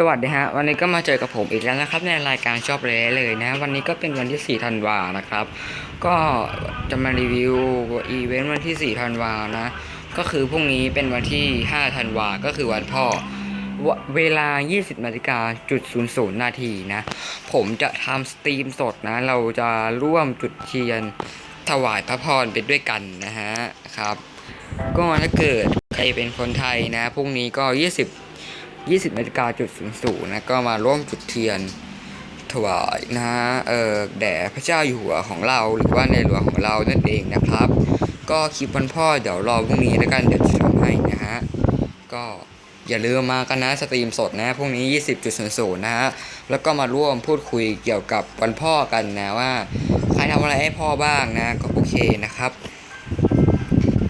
สวัสดีฮะวันนี้ก็มาเจอกับผมอีกแล้วนะครับ ในรายการชอบเละเลยนะ วันนี้ก็เป็นวันที่ 4 ธันวานะครับ ก็จะมารีวิวอีเวนต์วันที่ 4 ธันวานะ ก็คือพรุ่งนี้เป็นวันที่ 5 ธันวาก็คือวันพ่อวเวลา 20นาฬิกาจุด00นาทีนะ ผมจะทำสตรีมสดนะ เราจะร่วมจุดเทียนถวายพระพรไปด้วยกันนะฮะครับ ก็ถ้าเกิดใครเป็นคนไทยนะพรุ่งนี้ก็ 20 20นาฬิกาจุดศูนย์ศูนย์นะก็มาร่วมจุดเทียนถวายนะฮะเออแด่พระเจ้าอยู่หัวของเราหรือว่าในหลวงของเรานั่นเองนะครับ ก็คลิปวันพ่อเดี๋ยวรอพรุ่งนี้แล้วกันเดี๋ยวจะทำให้นะฮะก็อย่าลืมมากันนะสตรีมสดนะพรุ่งนี้ 20.00นะฮะแล้วก็มาร่วมพูดคุยเกี่ยวกับวันพ่อกันนะว่า ใครทำอะไรให้พ่อบ้างนะก็โอเคนะครับ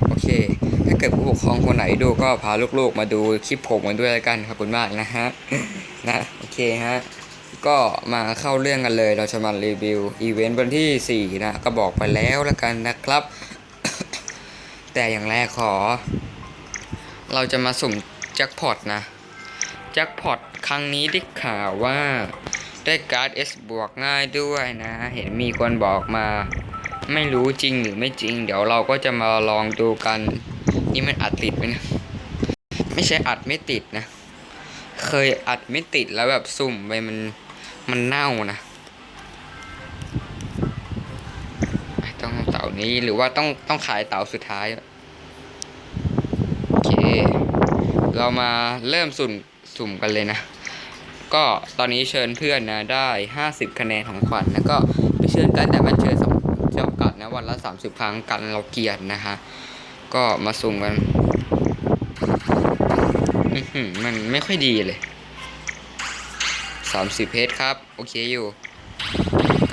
โอเคาเกิดผู้ปกครองคนไหนดูก็พาลูกๆ มาดูคลิปผมกันด้วยแล้วกันขอบคุณมากนะฮะนะโอเคฮะก็มาเข้าเรื่องกันเลยเราจะมารีวิวอีเวนต์วันที่ 4 นะ ก็บอกไปแล้วแล้วกันนะครับ แต่อย่างแรกขอ เราจะมาสุ่มแจ็คพอตนะแจ็คพอตครั้งนี้ได้ข่าวว่าได้การ์ด S บวกง่ายด้วยนะ เห็นมีคนบอกมา ไม่รู้จริงหรือไม่จริง เดี๋ยวเราก็จะมาลองดูกัน นี่มันอัดติดไหมนะไม่ใช่อัดไม่ติดนะ เคยอัดไม่ติดแล้วแบบสุ่มไปมันมันเน่านะต้องเต่านี้หรือว่าต้องต้องขายเต่าสุดท้ายโอเค เรามาเริ่มสุ่มสุ่มกันเลยนะ ก็ตอนนี้เชิญเพื่อนนะได้ 50 คะแนนของขวัญแล้วก็ไปเชิญกันแต่มันเชิญจำกัดนะวันละ 30 ครั้งกันเราเกลียดนะฮะ ก็มาสุ่มกันมันไม่ค่อยดีเลย 30 เพชรครับ โอเคอยู่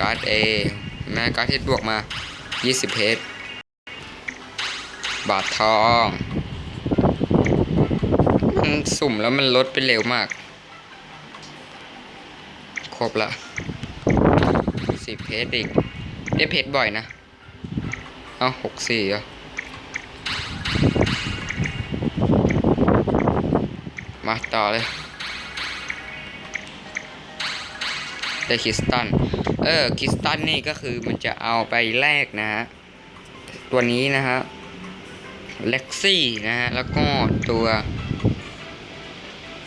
การ์ดเอแม่การ์ดเทสบวกมา 20 เพชร บาททองมันสุ่มแล้วมันลดไปเร็วมาก ครบละสิบเพชรอีกได้เพชรบ่อยนะ เอาหกสี่อะ มาต่อเลยได้คริสตัน เออคริสตันนี่ก็คือมันจะเอาไปแลกนะฮะ ตัวนี้นะฮะเล็กซี่นะฮะ แล้วก็ตัว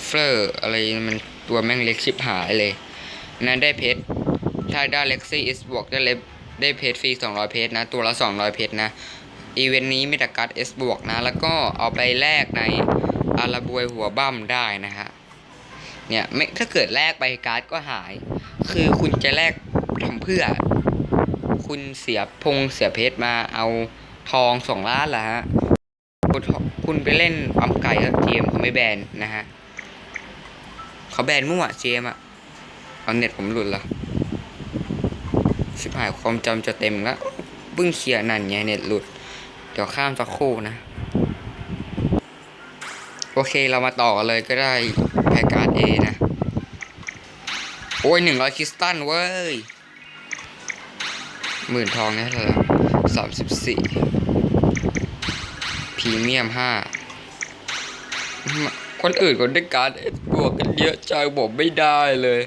เฟอร์อะไรมันตัวแม่งเล็กชิบหายเลยนะได้เพชรถ้าได้เล็กซี่อิสบวกได้เล็บได้เพชรฟรี 200 เพชรนะ ตัวละ 200 เพชรนะ อีเวนต์นี้มีแต่การ์ด S บวกนะ แล้วก็เอาไปแลกใน อาราบวยหัวบั้มได้นะฮะเนี่ยไม่ถ้าเกิดแลกไปการ์ดก็หาย คือคุณจะแลกทำเพื่อ คุณเสียพงเสียเพชรมาเอาทองสองล้านละฮะคุณไปเล่นปั๊มไก่แล้วเจมเขาไม่แบนนะฮะเขาแบนมั่วเจมอะเอาเน็ตผมหลุดละชิบหายความจำจะเต็มแล้วเพิ่งเคลียร์นั่นไงเน็ตหลุด เดี๋ยวข้ามสักครู่นะ โอเคเรามาต่อเลยก็ได้แพคการ์ดเอนะ โอ้ยหนึ่งร้อยคริสตัลเว้ยหมื่นทองนี่เท่าไหร่สามสิบสี่พรีเมียมห้าคนอื่นก็ได้การ์ดเอสบวกกันเยอะจังผมไม่ได้เลย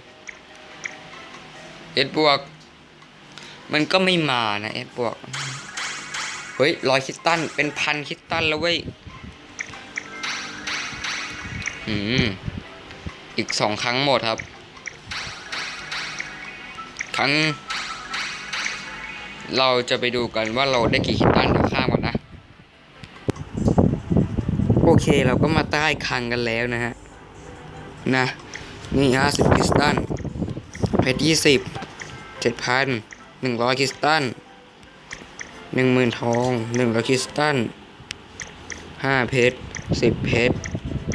เอสบวก มันก็ไม่มานะเอสบวก เฮ้ยร้อยคริสตันเป็นพันคริสตันแล้วเว้ย อืม อีกสองครั้งหมดครับ ครั้ง เราจะไปดูกันว่าเราได้กี่คิสตันเดี๋ยวข้ามก่อนนะ โอเคเราก็มาใต้คังกันแล้วนะฮะ นะ นี่ห้าสิบคริสตันเพชรยี่สิบเจ็ดพันหนึ่งร้อยคริสตันหนึ่งหมื่นทองหนึ่งร้อยคริสตันห้าเพชรสิบเพชร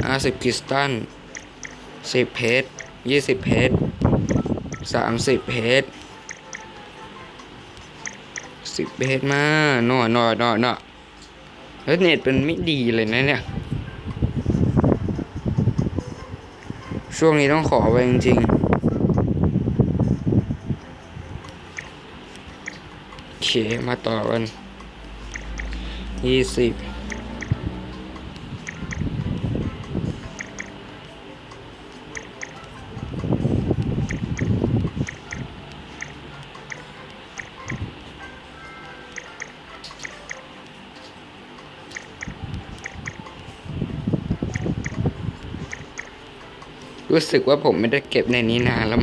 ห้าสิบคริสตันสิบเพชรยี่สิบเพชรสามสิบเพชรสิบเพชรมาหน่อยหน่อยหน่อยหน่อแล้วเน็ตเป็นไม่ดีเลยนะเนี่ย ช่วงนี้ต้องขอไปจริงๆโอเคมาต่อกันยี่สิบ รู้สึกว่าผมไม่ได้เก็บในนี้นานแล้ว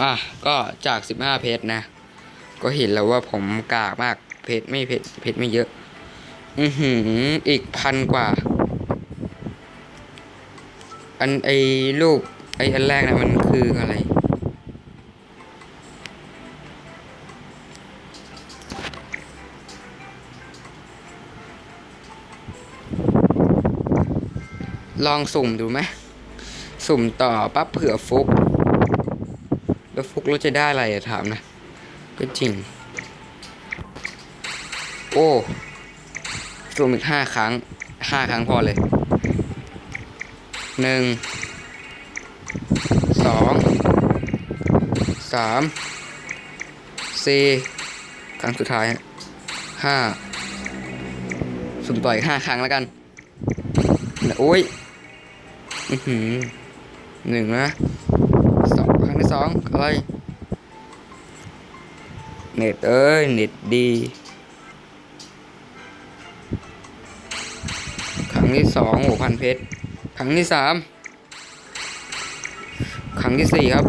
อะก็จาก 15 เพชรนะ ก็เห็นแล้วว่าผมกากมากเพชรไม่เพชรเพชรไม่เยอะ อือหืออีกพันกว่า อันไอรูปไออันแรกนะมันคืออะไร ลองสุ่มดูไหม สุ่มต่อปั๊บเผื่อฟุก แล้วฟุกเราจะได้อะไรถามนะ ก็จริง โอ้สุ่มอีกห้าครั้งห้าครั้งพอเลยหนึ่งสองสามสี่ครั้งสุดท้ายห้าสุ่มต่ออีกห้าครั้งแล้วกันโอ้ยอือหือหนึ่งนะ สองครั้งที่สองอะไรเน็ตเอ้ยเน็ตดีครั้งที่สองหกพันเพชรครั้งที่สามครั้งที่สี่ครับ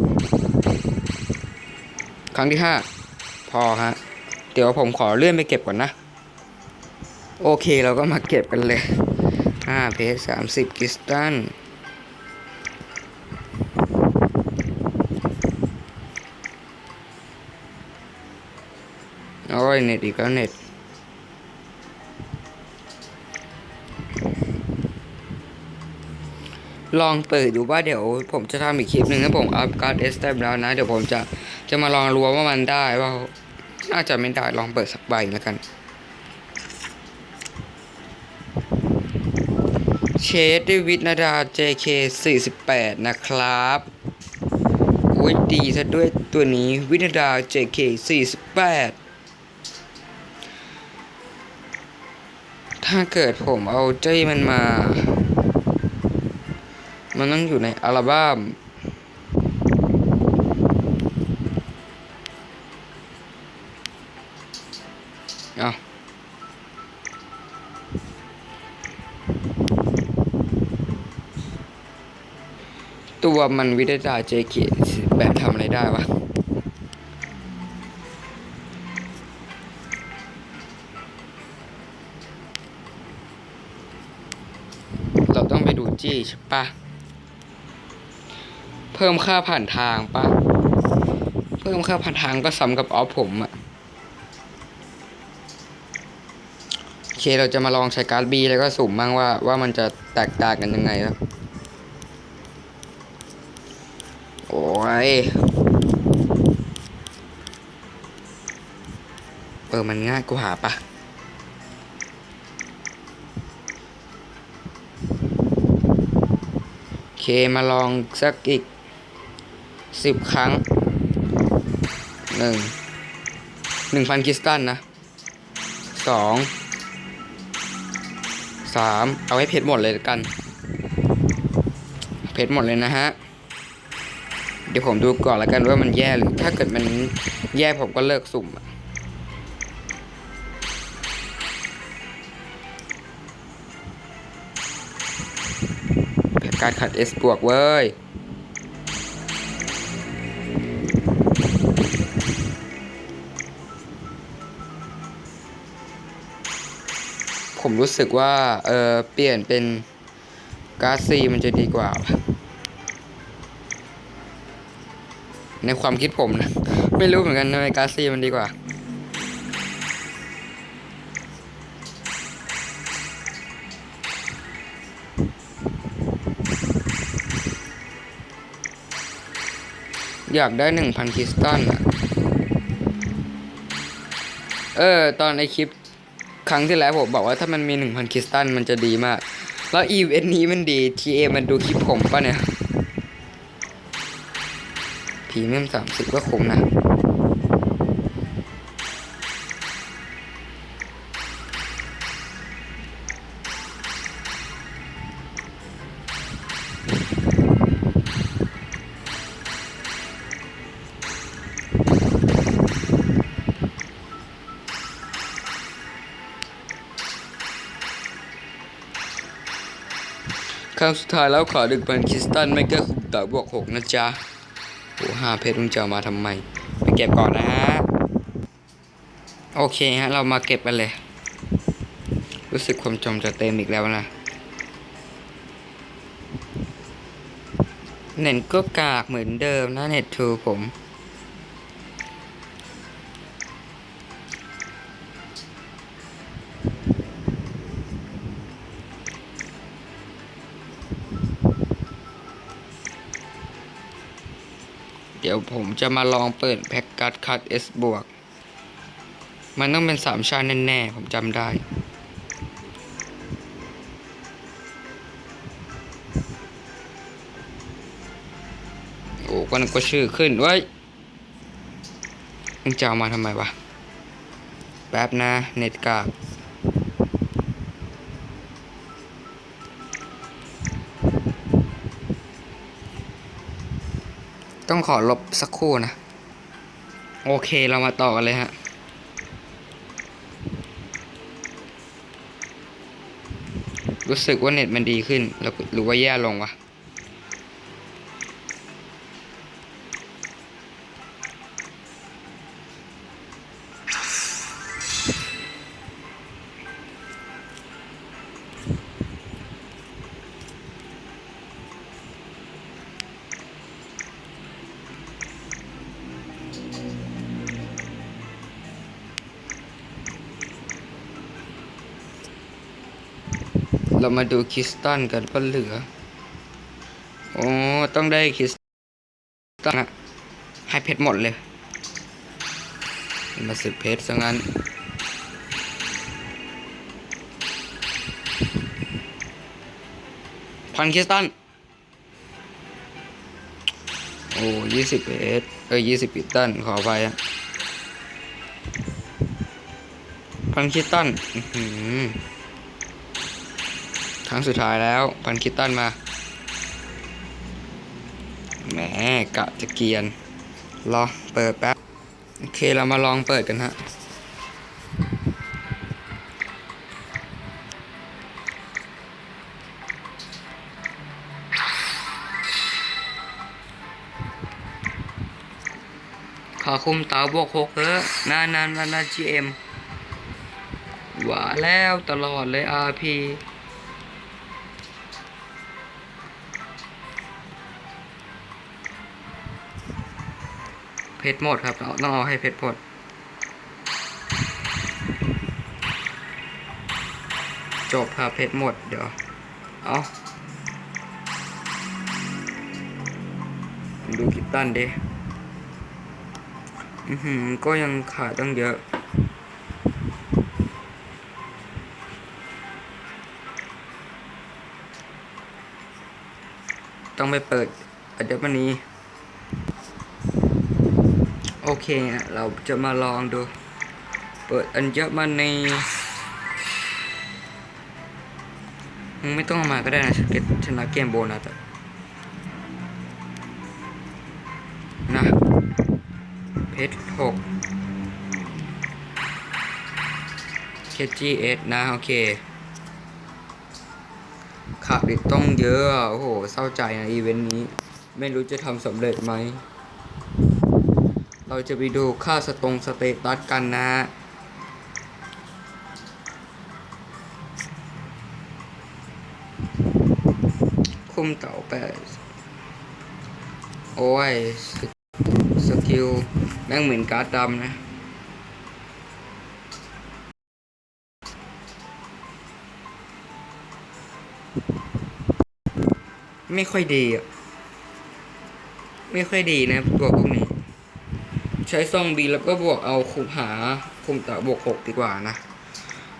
ครั้งที่ห้าพอฮะเดี๋ยวผมขอเลื่อนไปเก็บก่อนนะ โอเคเราก็มาเก็บกันเลยห้าเพชรสามสิบกิสตัน เน็ตอีกแล้วเน็ตลองเปิดดูว่าเดี๋ยวผมจะทำอีกคลิปหนึ่งถ้าผมอัพการ์ดเอสเต็มแล้วนะ เดี๋ยวผมจะจะมาลองรัวว่ามันได้ว่าน่าจะไม่ได้ลองเปิดสักใบแล้วกัน เชดดิวิทนาดา JK 48 นะครับอุ้ยดีซะด้วยตัวนี้วิทนาดา JK 48 ถ้าเกิดผมเอาเจ้มันมา มันต้องอยู่ในอัลบั้มเอาตัวมันวิทยา JK แบบทำอะไรได้วะ ช่ปะเพิ่มค่าผ่านทางปะเพิ่มค่าผ่านทางก็ซ้ำกับออฟผมอะโอเคเราจะมาลองใช้การ์ดบีแล้วก็สุ่มบ้างว่าว่ามันจะแตกต่างกันยังไงครับโอ้ยเออมันง่ายกว่าปะ เคมาลองสักอีกสิบครั้งหนึ่งหนึ่งพันคริสตัลนะสองสามเอาให้เพชรหมดเลยกัน เพชรหมดเลยนะฮะ เดี๋ยวผมดูก่อนแล้วกันว่ามันแย่หรือถ้าเกิดมันแย่ผมก็เลิกสุ่มอะ การขัด S บวกเว้ย ผมรู้สึกว่า เออเปลี่ยนเป็นกาซีมันจะดีกว่า ในความคิดผมนะ ไม่รู้เหมือนกันทำไมกาซีมันดีกว่า อยากได้หนึ่งพันคริสตัลอะเออ ตอนในคลิปครั้งที่แล้วผมบอกว่าถ้ามันมีหนึ่งพันคริสตัลมันจะดีมาก แล้วอีเวนต์นี้มันดี TA มันดูคลิปผมปะเนี่ยพรีเมียมสามสิบก็คุ้มนะ ครั้งสุดท้ายแล้วขอดึกพันคริสตันไม่ก็คุมต่อบวกหกนะจ๊ะโอ้ห้าเพชรมึงจะเอามาทำไมไปเก็บก่อนนะฮะโอเคฮะ เรามาเก็บกันเลย รู้สึกความจำจะเต็มอีกแล้วนะเน็ตก็กากเหมือนเดิมนะเน็ตทูผม ดี๋ยวผมจะมาลองเปิดแพ็กการ์ดคัด S บวก มันต้องเป็นสามชาติแน่ๆ ผมจำได้ โอ้ก็นึกว่าชื่อขึ้นเว้มึงจะเอามาทำไมวะ แป๊บนะ เน็ตกาก ต้องขอลบสักครู่นะ โอเคเรามาต่อกันเลยฮะรู้สึกว่าเน็ตมันดีขึ้นหรือว่าแย่ลงวะ เรามาดูคริสตันกันว่าเหลือ โอ้ต้องได้คริสตันะให้เพชรหมดเลย มาสืบเพชรซะงั้น พันคริสตันโอ้ยี่สิบเพชรเอ้ยยี่สิบคริสตันขอไปอะพันคริสตันอื้อหือ ครั้งสุดท้ายแล้วพันคิตตันมา แหมกะจะเกียน รอเปิดแป๊บ โอเคเรามาลองเปิดกันฮะขอคุมเตาบวกหกเถอะนานานนานาจีเอ็มหวาแล้วตลอดเลยอาพี เพชรหมดครับต้องต้องเอาให้เพชรหมดจบครับเพชรหมดเดี๋ยว เอาดูคิตตันดิอือหือก็ยังขาดตั้งเยอะต้องไปเปิดอันวันนี้ โอเค เราจะมาลองดู เปิดอันเยอะมันในมึงไม่ต้องมาก็ได้นะชนะชนะเกมโบนัสนะเพชรหกเคจีเอสนะ โอเค ขาดอีกต้องเยอะอะโอ้โห เศร้าใจนะ อีเวนต์นี้ ไม่รู้จะทำสำเร็จไหม เราจะไปดูค่าสตรงสเตตัสกันนะคุมเต่าไปโอ้ยสสกิลแม่งเหมือนการ์ดดำนะไม่ค่อยดีอะ ไม่ค่อยดีนะ ตัวพวกนี้ ใช้ซองบีแล้วก็บวกเอาคุมหาคุมต่อบวกหกดีกว่านะ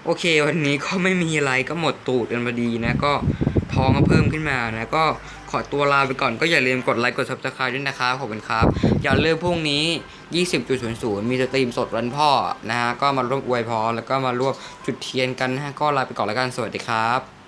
โอเควันนี้ก็ไม่มีอะไรก็หมดตูดกันพอดีนะ ก็ท้องก็เพิ่มขึ้นมานะ ก็ขอตัวลาไปก่อนก็อย่าลืมกดไลค์กด subscribe ด้วยนะครับขอบคุณครับ อย่าลืมพรุ่งนี้ 20.00 มีสตรีมสดวันพ่อนะฮะก็มาร่วมอวยพรแล้วก็มาร่วมจุดเทียนกันนะก็ลาไปก่อนแล้วกันสวัสดีครับ